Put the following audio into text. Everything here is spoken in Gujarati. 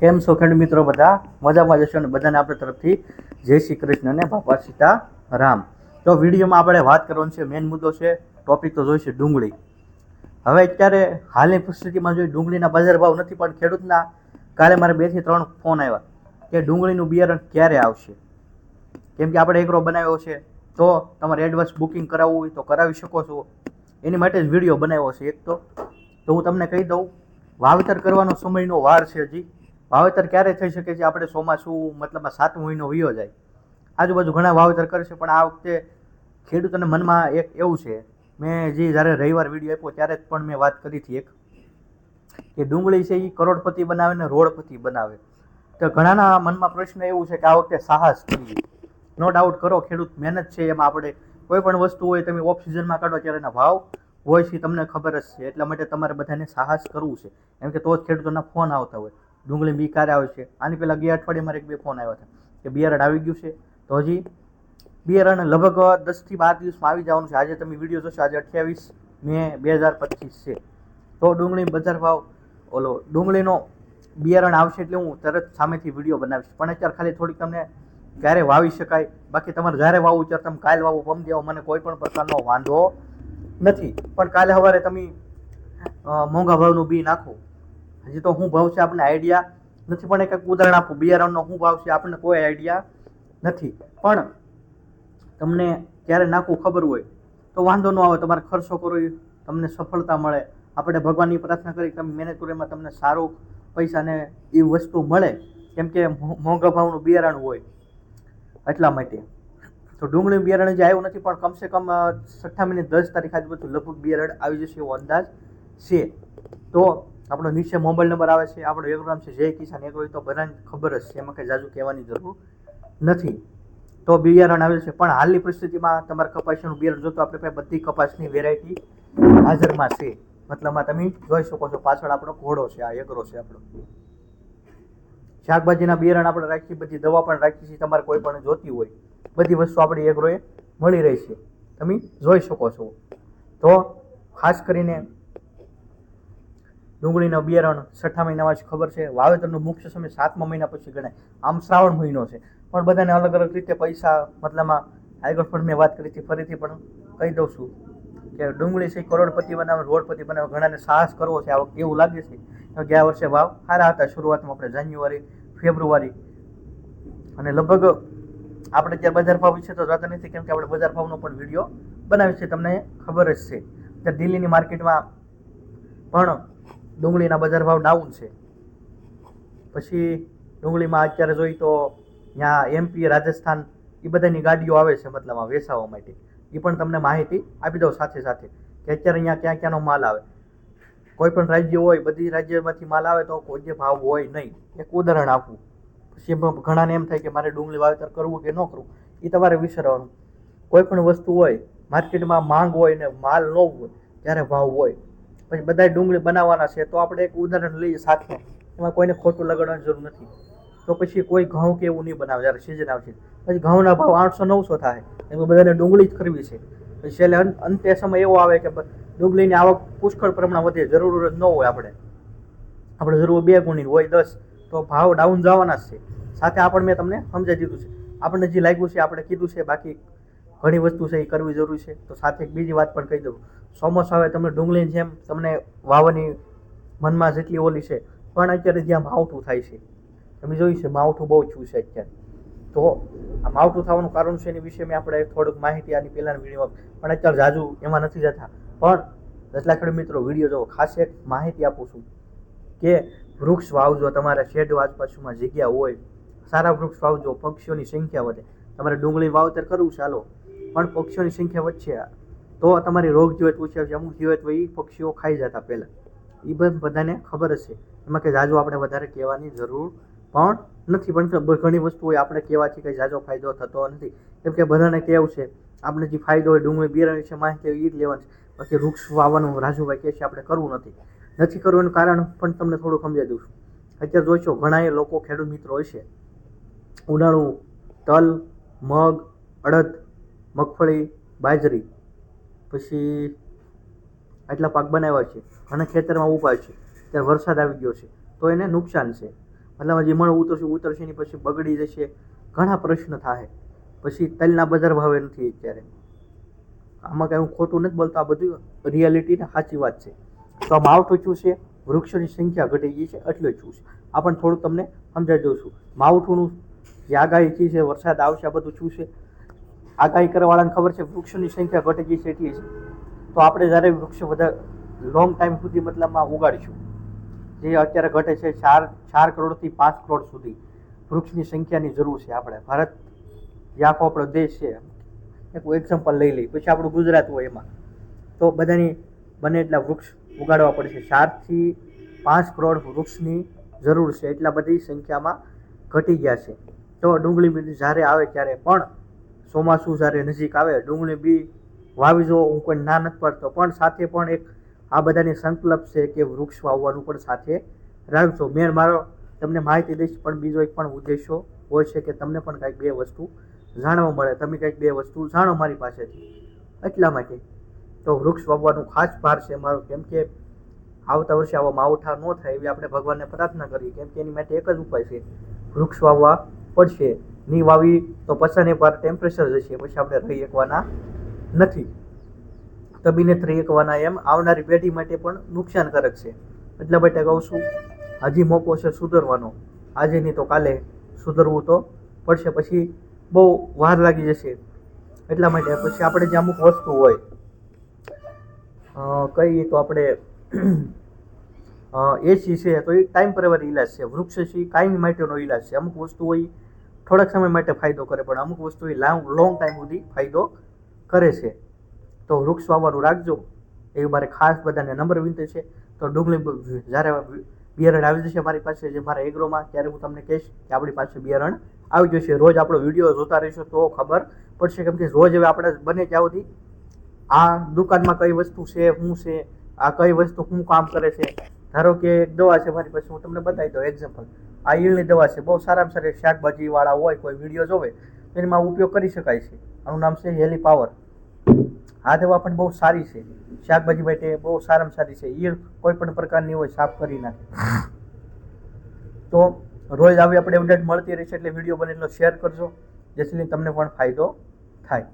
કેમ છો ખેડ મિત્રો બધા? મજામાં જશો અને બધાને આપણે તરફથી. જય શ્રી કૃષ્ણ અને બાપા સીતા રામ તો વિડીયોમાં આપણે વાત કરવાનો છે મેઇન મુદ્દો છે ટોપિક તો જોઈશે ડુંગળી. હવે અત્યારે હાલની પરિસ્થિતિમાં જોઈએ ડુંગળીના બજાર ભાવ નથી, પણ ખેડૂતના, કાલે મારે બેથી ત્રણ ફોન આવ્યા કે ડુંગળીનું બિયારણ ક્યારે આવશે? કેમ કે આપણે એકરો બનાવ્યો છે, તો તમારે એડવાન્સ બુકિંગ કરાવવું હોય તો કરાવી શકો છો. એની માટે જ વીડિયો બનાવ્યો છે એક તો. તો હું તમને કહી દઉં, વાવેતર કરવાનો સમયનો વાર છે હજી. વાવેતર ક્યારે થઈ શકે છે? આપણે ચોમાસું મતલબમાં સાત મહિનો વયો જાય. આજુબાજુ ઘણા વાવેતર કરે છે, પણ આ વખતે ખેડૂતોને મનમાં એક એવું છે, મેં જે જ્યારે રવિવાર વીડિયો આપ્યો ત્યારે જ પણ મેં વાત કરી હતી એક, કે ડુંગળી છે એ કરોડપતિ બનાવે ને રોડપતિ બનાવે. તો ઘણાના મનમાં પ્રશ્ન એવું છે કે આ વખતે સાહસ કરીએ. નો ડાઉટ કરો, ખેડૂત મહેનત છે, એમાં આપણે કોઈ પણ વસ્તુ હોય તમે ઓફ સિઝનમાં કાઢો ત્યારે એના ભાવ હોય છે તમને ખબર જ છે. એટલા માટે તમારે બધાને સાહસ કરવું છે. કેમ કે તો જ ખેડૂતોના ફોન આવતા હોય. ડુંગળી બી ક્યારે આવે છે. આની પહેલાં ગયા અઠવાડિયે મારે એક બે ફોન આવ્યો હતો કે બિયારણ આવી ગયું છે. તો હજી બિયારણ લગભગ દસથી બાર દિવસમાં આવી જવાનું છે. આજે તમે વીડિયો જોશો, આજે અઠ્યાવીસ મે બે હજાર પચીસ છે. તો ડુંગળી બજાર ભાવ, ઓલો ડુંગળીનો બિયારણ આવશે એટલે હું તરત સામેથી વીડિયો બનાવીશ. પણ અત્યારે ખાલી થોડીક તમને ક્યારે વાવી શકાય. બાકી તમારે જ્યારે વાવવું ત્યારે તમે કાલ વાવો, પમ દેવો, મને કોઈ પણ પ્રકારનો વાંધો નથી. પણ કાલે સવારે તમે મોંઘા ભાવનું બી નાખો. હજી તો શું ભાવ છે આપણને આઈડિયા નથી, પણ એક ઉદાહરણ આપું. બિયારણનો શું ભાવ છે આપણને કોઈ આઈડિયા નથી. પણ તમને ક્યારે નાખવું ખબર હોય, તો વાંધો ન આવે, તમારે ખર્ચો કરો તમને સફળતા મળે. આપણે ભગવાનની પ્રાર્થના કરી, તમે મહેનત કરો, એમાં તમને સારું પૈસાને એ વસ્તુ મળે. કેમ કે મોંઘા ભાવનું બિયારણ હોય એટલા માટે. તો ડુંગળી બિયારણ જે આવ્યું નથી, પણ કમસે કમ છઠ્ઠા મહિને દસ તારીખ આજુબાજુ લગભગ બિયારણ આવી જશે એવો અંદાજ છે. તો આપણો નીચે મોબાઈલ નંબર આવે છે, આપણો એક નામ છે, જય કિસાન. એગ્રો હોય તો બધાને ખબર જ છે, એમાં કંઈ જાજુ કહેવાની જરૂર નથી. તો બિયારણ આવે છે, પણ હાલની પરિસ્થિતિમાં તમારે કપાસનું બિયારણ જોતો આપણે પાસે બધી કપાસની વેરાયટી હાજરમાં છે. મતલબમાં તમે જોઈ શકો છો, પાછળ આપણો ઘોડો છે, આ એકરો છે આપણો. શાકભાજીના બિયારણ આપણે રાખીએ, બધી દવા પણ રાખીએ છીએ, તમારે કોઈ પણ જોતી હોય, બધી વસ્તુ આપણી એગ્રોએ મળી રહી છે. તમે જોઈ શકો છો. તો ખાસ કરીને ડુંગળીના બિયારણ છઠ્ઠા મહિનામાં જ ખબર છે. વાવેતરનો મુખ્ય સમય સાતમા મહિના પછી ગણાય. આમ શ્રાવણ મહિનો છે. પણ બધાને અલગ અલગ રીતે પૈસા મતલબમાં આગળ પણ મેં વાત કરી હતી ફરીથી પણ કહી દઉં છું કે ડુંગળી છે કરોડપતિ બનાવે, રોડપતિ બનાવે, ઘણાને સાહસ કરવો છે. આ વખતે એવું લાગે છે. ગયા વર્ષે ભાવ સારા હતા. શરૂઆતમાં આપણે જાન્યુઆરી, ફેબ્રુઆરી અને લગભગ આપણે ત્યાં બજાર ભાવ વિશે તો જોતા નથી, કેમ કે આપણે બજાર ભાવનો પણ વીડિયો બનાવી છે તમને ખબર જ છે. ત્યાં દિલ્હીની માર્કેટમાં પણ ડુંગળીના બજાર ભાવ ડાઉન છે. પછી ડુંગળીમાં અત્યારે જોઈ તો ત્યાં એમપી રાજસ્થાન એ બધાની ગાડીઓ આવે છે મતલબમાં વેચાવા માટે. એ પણ તમને માહિતી આપી દઉં સાથે સાથે કે અત્યારે અહીંયા ક્યાં ક્યાંનો માલ આવે. કોઈ પણ રાજ્ય હોય, બધી રાજ્યમાંથી માલ આવે તો કોઈ જે ભાવ હોય નહીં. એક ઉદાહરણ આપવું પછી ઘણાને એમ થાય કે મારે ડુંગળી વાવેતર કરવું કે ન કરવું એ તમારે વિચારવાનું. કોઈ પણ વસ્તુ હોય, માર્કેટમાં માંગ હોય ને માલ ન હોય, ત્યારે ભાવ હોય. પછી બધા ડુંગળી બનાવવાના છે, તો આપણે એક ઉદાહરણ લઈએ સાથે. એમાં કોઈને ખોટું લગાડવાની જરૂર નથી. તો પછી કોઈ ઘઉં કે એવું નહીં બનાવે, જ્યારે સિઝન આવશે. પછી ઘઉંના ભાવ આઠસો નવસો થાય. એમ બધાને ડુંગળી જ કરવી છે. પછી છેલ્લે અંત- સમય એવો આવે કે ડુંગળીની આવક પુષ્કળ પ્રમાણ વધે, જરૂર ન હોય આપણે. આપણે જરૂર બે ગુણી હોય દસ, તો ભાવ ડાઉન જવાના જ છે. સાથે આપણે મેં તમને સમજાવી દીધું છે. આપણને જે લાગ્યું છે, આપણે કીધું છે, બાકી ઘણી વસ્તુ છે એ કરવી જરૂરી છે. તો સાથે એક બીજી વાત પણ કહી દઉં. ચોમાસું આવે તમને ડુંગળીની જેમ તમને વાવવાની મનમાં જેટલી ઓલી છે, પણ અત્યારે જ્યાં માવઠું થાય છે. તમે જોયું છે, માવઠું બહુ છું છે અત્યારે. તો આ માવઠું થવાનું કારણ છે એની વિશે મેં આપણે થોડુંક માહિતી આની પહેલાંની વિડીયોમાં, પણ અત્યારે જાજુ એમાં નથી જતા. પણ જેટલા ખેડૂત મિત્રો, વીડિયો જોવો, ખાસ એક માહિતી આપું છું કે વૃક્ષ વાવજો, તમારા શેડ આસપાસમાં જગ્યા હોય, સારા વૃક્ષ વાવજો, પક્ષીઓની સંખ્યા વધે. તમારે ડુંગળી વાવતર કરવું ચાલો પણ પક્ષીઓની સંખ્યા વધશે. તો તમારી રોગ જીવત ઓછી આવશે. અમુક જીવત હોય એ પક્ષીઓ ખાઈ જતા પહેલાં. એ બધું બધાને ખબર હશે. એમાં કે જાજો આપણે વધારે કહેવાની જરૂર પણ નથી. પણ ઘણી વસ્તુ હોય આપણે કહેવાથી કંઈ જાજો ફાયદો થતો નથી. કેમ કે બધાને કહેવું છે, આપણે જે ફાયદો હોય ડુંગળી, બિયારણ છે માહિતી એ જ લેવાની છે. પછી વૃક્ષ વાવવાનું રાજુભાઈ કહે છે, આપણે કરવું નથી. નથી કરવું એનું કારણ પણ તમને થોડું સમજાવી દઉં છું. અત્યારે જોઈશો ઘણા એ લોકો ખેડૂત મિત્રો હોય છે. ઉનાળું, તલ, મગ, અડદ મગફળી, બાજરી, પછી આટલા પાક બનાવ્યા છે અને ખેતરમાં ઉપાય છે. ત્યારે વરસાદ આવી ગયો છે. તો એને નુકસાન છે. મતલબ જે મણ ઉતરશે ઉતરશે એની પછી બગડી જશે. ઘણા પ્રશ્ન થાય પછી તલના બજાર ભાવે નથી અત્યારે. આમાં કાંઈ હું ખોટું નથી બોલતો. આ બધું રિયાલિટી ને સાચી વાત છે. તો આ માવઠું શું છે? વૃક્ષોની સંખ્યા ઘટી ગઈ છે એટલે શું છે. આ પણ થોડું તમને સમજાવી દઉં છું. માવઠુંનું જે આગાહી છે, વરસાદ આવશે, આ બધું શું છે? આગાહી કરવાવાળાને ખબર છે, વૃક્ષોની સંખ્યા ઘટી ગઈ છે એટલી છે તો આપણે જ્યારે વૃક્ષો વધારે લોંગ ટાઈમ સુધી મતલબમાં ઉગાડીશું. જે અત્યારે ઘટે છે ચાર ચાર કરોડથી પાંચ કરોડ સુધી વૃક્ષની સંખ્યાની જરૂર છે આપણે. ભારત જે આખો આપણો દેશ છે. એક એક્ઝામ્પલ લઈ લઈએ. પછી આપણું ગુજરાત હોય એમાં. તો બધાની બને એટલા વૃક્ષ ઉગાડવા પડશે. ચારથી પાંચ કરોડ વૃક્ષની જરૂર છે. એટલા બધી સંખ્યામાં ઘટી ગયા છે. તો ડુંગળી બી જ્યારે આવે ત્યારે પણ ચોમાસું જ્યારે નજીક આવે, ડુંગળી બી વાવી જો, હું કોઈ ના નથી પાડતો પણ સાથે પણ એક આ બધાની સંકલ્પ છે કે વૃક્ષ વાવવાનું પણ સાથે રાખજો. મેં મારો તમને માહિતી દઈશ, પણ બીજો એક પણ ઉદ્દેશો હોય છે કે તમને પણ કાંઈક બે વસ્તુ જાણવા મળે. તમે કંઈક બે વસ્તુ જાણો મારી પાસેથી એટલા માટે. તો વૃક્ષ વાવવાનું ખાસ ભાર છે મારો, કેમ કે આવતા વર્ષે આવા માવઠા ન થાય એવી આપણે ભગવાનને પ્રાર્થના કરીએ, કેમ કે એની માટે એક જ ઉપાય છે વૃક્ષ વાવવા પડશે. નહીં વાવી તો પછાને પર ટેમ્પરેચર જશે, પછી આપણે રહી શકવાના નથી. તબીને રહી શકવાના એમ. આવનારી પેઢી માટે પણ નુકસાનકારક છે. એટલા માટે કહું છું, હજી મોકો છે સુધરવાનો. આજે નહીં તો કાલે સુધરવું તો પડશે. પછી બહુ વાર લાગી જશે. એટલા માટે પછી આપણે જે અમુક વસ્તુ હોય કહીએ તો આપણે એસી છે, તો એ ટાઈમ પરવાર ઇલાજ છે. વૃક્ષ છે કાયમી માટેનો ઇલાજ છે. અમુક વસ્તુ હોય થોડાક સમય માટે ફાયદો કરે, પણ અમુક વસ્તુ એ લોંગ ટાઈમ સુધી ફાયદો કરે છે. તો વૃક્ષ વાવવાનું રાખજો. એ મારે ખાસ બધાને નંબર વિનંતી છે. તો ડુંગળી જ્યારે બિયારણ આવી જશે મારી પાસે, જે મારા એગ્રોમાં, ત્યારે હું તમને કહીશ કે આપણી પાસે બિયારણ આવી જશે. રોજ આપણો વીડિયો જોતા રહીશો તો ખબર પડશે. કેમ કે રોજ હવે આપણે બને ત્યાં સુધી આ દુકાનમાં કઈ વસ્તુ છે, શું છે, આ કઈ વસ્તુ શું કામ કરે છે ધારો કે એક દવા છે મારી પાસે, હું તમને બતાવી દઉં એક્ઝામ્પલ આ ઈળની દવા છે, બહુ સારામાં સારી શાકભાજીવાળા હોય, કોઈ વીડિયો જોવે, એમાં ઉપયોગ કરી શકાય છે. આનું નામ છે હેલી પાવર. આ દવા પણ બહુ સારી છે. શાકભાજી માટે બહુ સારામાં સારી છે. ઈળ કોઈ પણ પ્રકારની હોય, સાફ કરી નાખે. તો રોજ આવી આપણે અપડેટ મળતી રહેશે એટલે વીડિયો બને એટલો શેર કરજો, જેથી તમને પણ ફાયદો થાય.